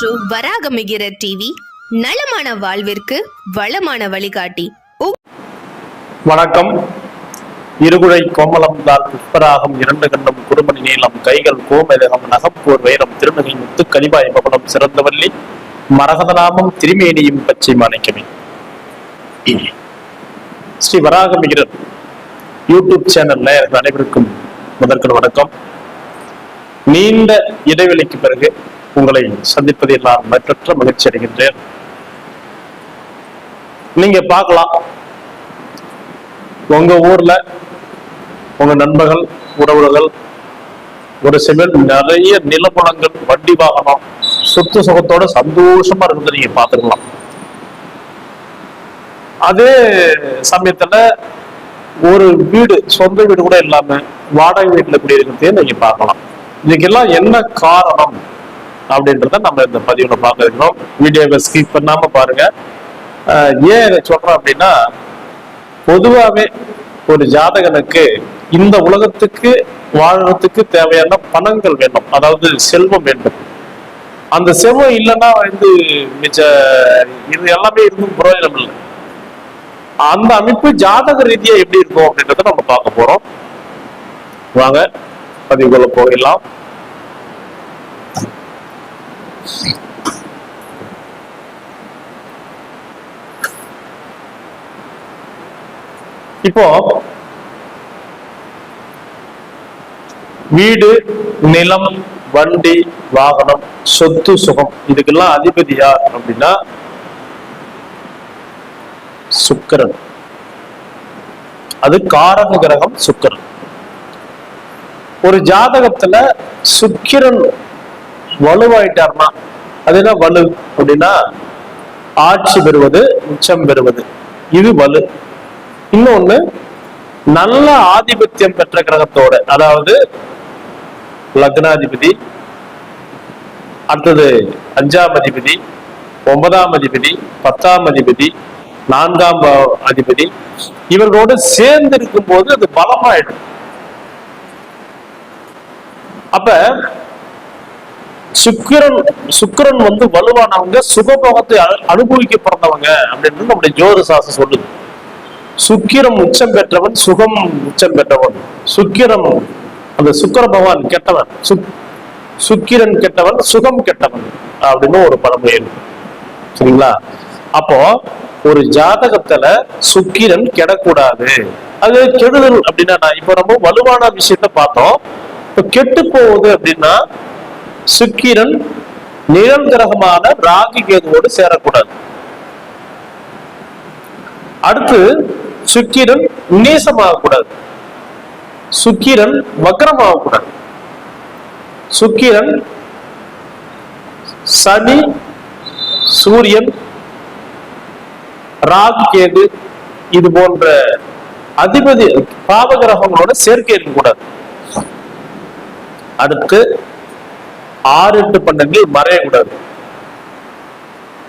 Show வராகமிகிற TV நலமான வாழ்விற்கு வளமான வழிகாட்டி. வணக்கம். இருகுழை கோமலம் தால் புஷ்பராகம் இரண்டு கண்டம் குடுமணி நீளம் கைகள் கோமேதகம் நகப்போர் வைரம் திருநகை முத்து கனிவாய் பவனம் சிறந்தவல்லி மரகதநாமம் திருமேனியும் பச்சை மாணிக்கமே. ஸ்ரீ வராகமிகிரர் யூடியூப் சேனல்ல எனக்கு அனைவருக்கும் முதற்கண் வணக்கம். நீண்ட இடைவெளிக்கு பிறகு உங்களை சந்திப்பதில் நான் மற்றற்ற மகிழ்ச்சி அடைகின்றேன். நீங்க பார்க்கலாம். உங்க ஊர்ல உங்க நண்பர்கள் உறவுகள் ஒரு சிலர் நிறைய நிலப்புலங்கள் வண்டி வாகனம் சொத்து சுகத்தோட சந்தோஷமா இருக்கிறத நீங்க பாத்துக்கலாம் அதே சமயத்துல ஒரு வீடு சொந்த வீடு கூட இல்லாம வாடகை வீட்டுல குடியிருக்கிறதையும் நீங்க பார்க்கலாம். இதுக்கெல்லாம் என்ன காரணம்? அப்படின்றத நம்ம இந்த பதிவுல பார்க்க இருக்கிறோம். வீடியோவை ஸ்கிப் பண்ணாம பாருங்க. ஏன் இதை சொல்றோம் அப்படின்னா பொதுவாவே ஒரு ஜாதகனுக்கு இந்த உலகத்துக்கு வாழறதுக்கு தேவையான பணங்கள் வேண்டும். அதாவது செல்வம் வேண்டும். அந்த செல்வம் இல்லைன்னா வந்து மிச்ச இது எல்லாமே இருந்தும் பிரயோஜனம் இல்லை. அந்த அமைப்பு ஜாதக ரீதியா எப்படி இருக்கும் அப்படின்றத நம்ம பார்க்க போறோம். வாங்க பதிவுக்குள்ள போயிடலாம். இப்போ வீடு நிலம் வண்டி வாகனம் சொத்து சுகம் இதுக்கெல்லாம் அதிபதி யார் அப்படின்னா சுக்கிரன். அது காரக கிரகம் சுக்கிரன். ஒரு ஜாதகத்துல சுக்கிரன் வலுவாயிட்டார்னா அது என்ன வலு அப்படின்னா ஆட்சி பெறுவது உச்சம் பெறுவது. இது வலு. இன்னொன்னு நல்ல ஆதிபத்தியம் பெற்ற கிரகத்தோட அதாவது லக்னாதிபதி அடுத்தது அஞ்சாம் அதிபதி ஒன்பதாம் அதிபதி பத்தாம் அதிபதி நான்காம் அதிபதி இவர்களோடு சேர்ந்து இருக்கும்போது அது பலமாயிடும். அப்ப சுக்கிரன் சுக்கிரன் வந்து வலுவானவங்க சுகபோகத்தை அனுபவிக்க பிறந்தவங்க அப்படின்னு நம்முடைய ஜோதி சாஸ்திரம் சொல்லுது. சுக்கிரம் உச்சம் பெற்றவன் சுகம் உச்சம் பெற்றவன். சுக்கிரம் அந்த சுக்கிர பகவான் கெட்டவன். சுக் சுக்கிரன் கெட்டவன் சுகம் கெட்டவன் அப்படின்னு ஒரு பழமொழி இருக்கு. சரிங்களா? அப்போ ஒரு ஜாதகத்துல சுக்கிரன் கெடக்கூடாது. அது கெடுதல் அப்படின்னா நான் இப்போ நம்ம வலுவான விஷயத்த பார்த்தோம். இப்ப கெட்டு போகுது அப்படின்னா சுக்கிரன் நிழல் கிரகமான ராகு கேதுவோடு சேரக்கூடாது. அடுத்து சுக்கிரன் நீசமாகக்கூடாது. சுக்கிரன் வக்ரமாகக்கூடாது. சுக்கிரன் சனி சூரியன் ராகு கேது இது போன்ற அதிபதி பாவகிரகங்களோட சேர்க்கை இருக்கக்கூடாது அடுத்து ஆறு எட்டு பன்னெண்டில் மறையக்கூடாது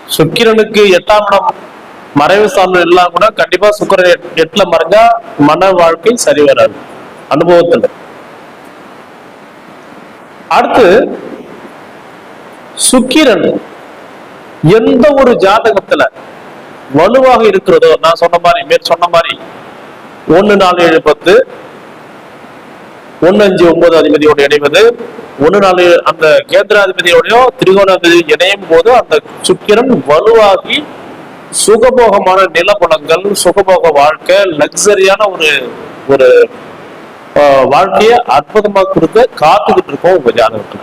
சுக்கிரனுக்கு எட்டாம் இடம் மறைவு சார்ந்த எல்லாம் கூட கண்டிப்பா சுக்கரன் எட்டுல மறைஞ்சா மன வாழ்க்கை சரி வராது. அனுபவத்துல. அடுத்து சுக்கிரன் எந்த ஒரு ஜாதகத்துல வலுவாக இருக்கிறதோ நான் சொன்ன மாதிரி மேற் சொன்ன மாதிரி ஒண்ணு நாலு ஏழு பத்து ஒண்ணு அஞ்சு ஒன்பது அதிபதியோடு இணைவது ஒண்ணு நாலு அந்த கேந்திராதிபதியோடையோ திரிகோணாதிபதி இணையும் போது அந்த சுக்கிரன் வலுவாகி சுகபோகமான நிலப்பணங்கள் சுகபோக வாழ்க்கை லக்ஸரியான ஒரு ஒரு வாழ்க்கைய அற்புதமா கொடுக்க காத்துக்கிட்டு இருக்கோம் உங்க ஜாதகத்துல.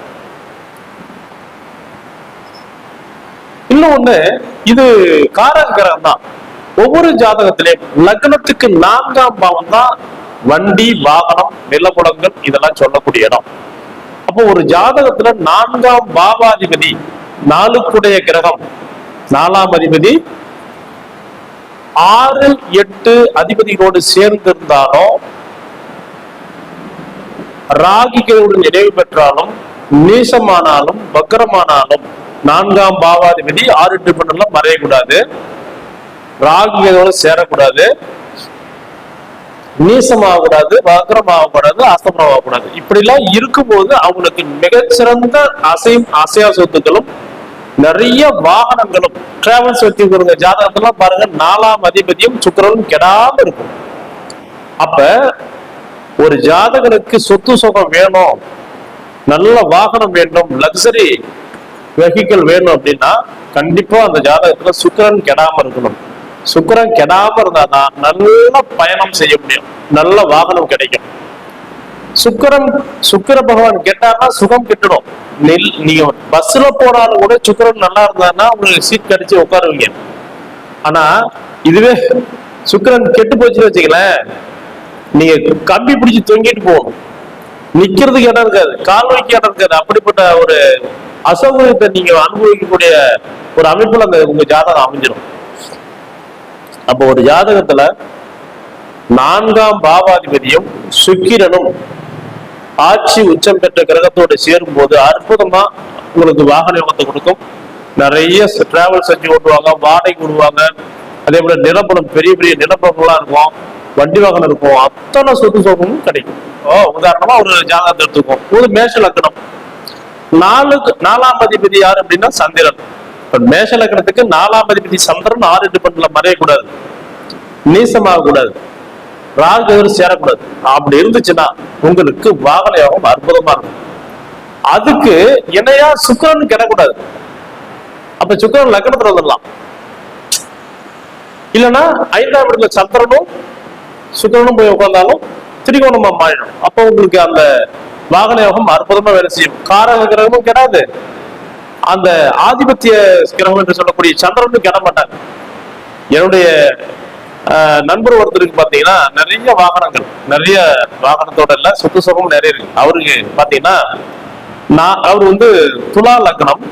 இன்னொன்னு இது காரக கிரகம் தான். ஒவ்வொரு ஜாதகத்திலையும் லக்னத்துக்கு நான்காம் பாவம் தான் வண்டி வாகனம் நிலப்புலங்கள் இதெல்லாம் சொல்லக்கூடிய இடம். அப்போ ஒரு ஜாதகத்துல நான்காம் பாவாதிபதி நாளுக்குடைய கிரகம். நாலாம் அதிபதி ஆறு எட்டு அதிபதிகளோடு சேர்ந்திருந்தாலும் ராகிகளுடன் நிறைவு பெற்றாலும் நீசமானாலும் வக்கரமானாலும் நான்காம் பாவாதிபதி ஆறு எட்டு பண்ணலாம் மறையக்கூடாது. ராகிகளோட சேரக்கூடாது. நீசமாகக்கூடாது வக்ரமாகக்கூடாது அஸ்தமனமாகக்கூடாது. இப்படி எல்லாம் இருக்கும்போது அவங்களுக்கு மிகச்சிறந்த அசையும் அசையா சொத்துக்களும் நிறைய வாகனங்களும் டிராவல்ஸ் வச்சிருக்கிறவங்க ஜாதகத்தெல்லாம் பாருங்க நாலாம் அதிபதியும் சுக்கிரனும் கெடாம இருக்கும். அப்ப ஒரு ஜாதகனுக்கு சொத்து சுகம் வேணும் நல்ல வாகனம் வேண்டும் லக்ஸரி வெஹிக்கிள் வேணும் அப்படின்னா கண்டிப்பா அந்த ஜாதகத்துல சுக்கிரன் கெடாம இருக்கணும். சுக்கரன் கெடாம இருந்தாதான் நல்ல பயணம் செய்ய முடியும். நல்ல வாகனம் கிடைக்கும். சுக்கிரன் சுக்கிர பகவான் கெட்டார்னா சுகம் கெட்டுடும் நெல் நீங்க பஸ்ல போனாலும் கூட சுக்கிரன் நல்லா இருந்தாருன்னா உங்களுக்கு சீட் கடிச்சு உட்காருவீங்க. ஆனா இதுவே சுக்கரன் கெட்டு போச்சுன்னு வச்சுங்களேன் நீங்க கம்பி பிடிச்சு தொங்கிட்டு போகணும். நிக்கிறதுக்கு இடம் இருக்காது. கால் வைக்க இடம் இருக்காது. அப்படிப்பட்ட ஒரு அசௌகரியத்தை நீங்க அனுபவிக்கக்கூடிய ஒரு அமைப்புல அந்த உங்க ஜாதகம் அமைஞ்சிடும் அப்போ ஒரு ஜாதகத்துல நான்காம் பாவாதிபதியும் சுக்கிரனும் ஆட்சி உச்சம் பெற்ற கிரகத்தோடு சேரும் போது அற்புதமா உங்களுக்கு வாகன யோகத்தை கொடுக்கும். நிறைய டிராவல் செஞ்சு ஓட்டுவாங்க வாடகை விடுவாங்க அதே போல நிலப்படம் பெரிய பெரிய நிலப்படம்லாம் இருக்கும். வண்டி வாகனம் இருக்கும். அத்தனை சொத்து சோகமும் கிடைக்கும். ஓ உதாரணமா ஒரு ஜாதகத்தை எடுத்துக்கும் ஒரு மேஷ லக்கணம் நாலுக்கு நாலாம் அதிபதி யார் அப்படின்னா சந்திரன். மேஷ லக்கணத்துக்கு நாலாம் அதிபதி சந்திரன் ஆறு எட்டு மறையக்கூடாது. நீசமாக கூடாது. ராகு சேரக்கூடாது. அப்படி இருந்துச்சுன்னா உங்களுக்கு வாகன யோகம் அற்புதமா இருக்கும். அதுக்கு இணையா சுக்கரன் கிடக்கூடாது. அப்ப சுக்கரன் லக்னத்துல வந்துடலாம். இல்லைன்னா ஐந்தாம் இடத்துல சந்திரனும் சுக்கரனும் போய் உட்கார்ந்தாலும் திரிகோணமா மாறிடும். அப்போ உங்களுக்கு அந்த வாகன யோகம் அற்புதமா வேலை செய்யும். காரக கிரகமும் கெடாது. அந்த ஆதிபத்திய கிரகம் என்று சொல்லக்கூடிய சந்திரனும் கெட மாட்டாங்க. என்னுடைய நண்பர் ஒருத்தருக்கு பாத்தீங்கன்னா நிறைய வாகனங்கள் நிறைய வாகனத்தோட இல்ல சொத்து சுகம் நிறைய இருக்கு. அவருக்கு பாத்தீங்கன்னா நான் அவர் வந்து துலா லக்னம்.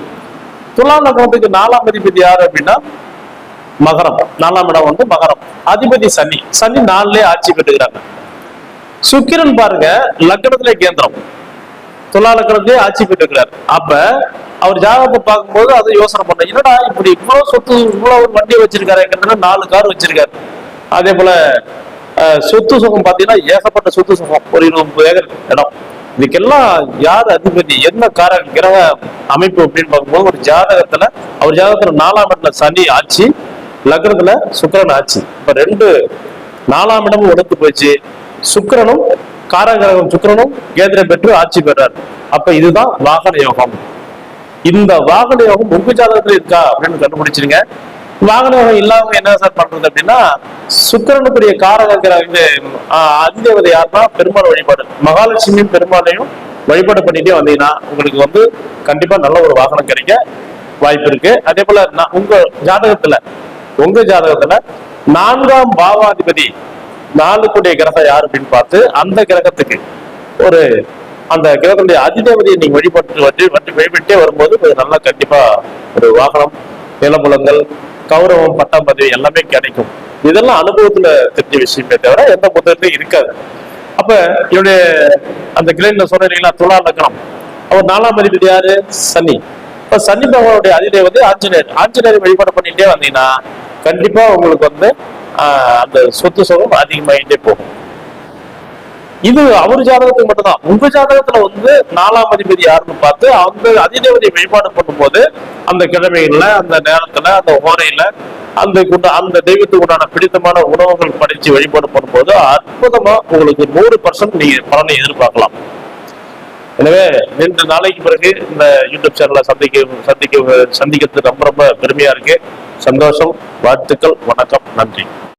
துலா லக்னத்துக்கு நாலாம் அதிபதி யாரு அப்படின்னா மகரம். நாலாம் இடம் வந்து மகரம். அதிபதி சனி. சனி நாலுலயே ஆட்சி பெற்றுக்கிறாங்க. சுக்கிரன் பாருங்க லக்னத்திலே கேந்திரம். துலா ஆட்சி பெற்றுக்கிறார் அப்ப அவர் ஜாதகத்தை பார்க்கும்போது அதை யோசனை பண்ண என்னடா இப்படி இவ்வளவு சொத்து இவ்வளவு ஒரு வண்டி வச்சிருக்காரு கிட்டத்தட்ட நாலு கார் வச்சிருக்காரு. அதே போல அஹ், சொத்து சுகம் பாத்தீங்கன்னா ஏகப்பட்ட சொத்து சுகம். ஒரு இருபது முப்பது ஏக்கர் இடம். இதுக்கெல்லாம் யார் அதிபதி என்ன கார கிரக அமைப்பு அப்படின்னு பார்க்கும்போது ஒரு ஜாதகத்துல அவர் ஜாதகத்துல நாலாம் இடத்துல சனி ஆட்சி லக்னத்துல சுக்கரன் ஆட்சி. இப்ப ரெண்டு நாலாம் இடமும் ஒடுத்து போச்சு. சுக்கரனும் காரகிரகம் சுக்கரனும் கேந்திரம் பெற்று ஆட்சி பெறார். அப்ப இதுதான் வாகன யோகம் இந்த வாகன யோகம் உங்க ஜாதகத்துல இருக்கா அப்படின்னு கண்டுபிடிச்சிருங்க. வாகன யோகம் இல்லாம என்ன சார் பண்றது அப்படின்னா சுக்கரனுக்குரிய காரக இது ஆஹ், அதிதேவதை யாருன்னா பெருமாள் வழிபாடு. மகாலட்சுமியும் பெருமாளையும் வழிபாடு பண்ணிட்டே வந்தீங்கன்னா உங்களுக்கு வந்து கண்டிப்பா நல்ல ஒரு வாகனம் கிடைக்க வாய்ப்பு இருக்கு. அதே போல உங்க ஜாதகத்துல உங்க ஜாதகத்துல நான்காம் பாவாதிபதி நாளுக்குடைய கிரகம் யார் அப்படின்னு பார்த்து அந்த கிரகத்துக்கு ஒரு அந்த கிரகத்துடைய அதிதேவதையை நீங்க வழிபட்டு வந்து வந்து வழிபட்டே வரும்போது கொஞ்சம் நல்லா கண்டிப்பா ஒரு வாகனம் நிலமுலங்கள் கௌரவம் பட்டம் பதவி எல்லாமே கிடைக்கும். இதெல்லாம் அனுபவத்துல தெரிஞ்ச விஷயமே தவிர எந்த புத்தகத்தையும் இருக்காது. அப்ப இவருடைய அந்த கிரேன்ல சொன்னீங்களா துலா லக்னம். அவர் நாலாம் அதிபதி யாரு? சனி. இப்ப சனி பகவானுடைய அதிதேவதை ஆஞ்சநேயர். ஆஞ்சநேயர் வழிபாடு பண்ணிட்டே வந்தீங்கன்னா கண்டிப்பா உங்களுக்கு வந்து அந்த சொத்து சுகம் அதிகமாயிட்டே போகும். இது அவர் ஜாதகத்துக்கு மட்டும்தான். உங்க ஜாதகத்துல வந்து நாலாம் அதிபதி யாருன்னு பார்த்து அந்த அதிதேவதை வழிபாடு பண்ணும்போது அந்த கிழமைகள்ல அந்த நேரத்துல அந்த ஓரையில அந்த குண்ட அந்த தெய்வத்துக்கு உண்டான பிடித்தமான உணவுகள் படிச்சு வழிபாடு பண்ணும்போது அற்புதமா உங்களுக்கு நூறு பர்சன்ட் நீங்க பலனை எதிர்பார்க்கலாம். எனவே ரெண்டு நாளைக்கு பிறகு இந்த யூடியூப் சேனலை சந்திக்க சந்திக்க சந்திக்கிறது ரொம்ப ரொம்ப பெருமையா இருக்கு. சந்தோஷம் வாழ்த்துக்கள் வணக்கம் நன்றி.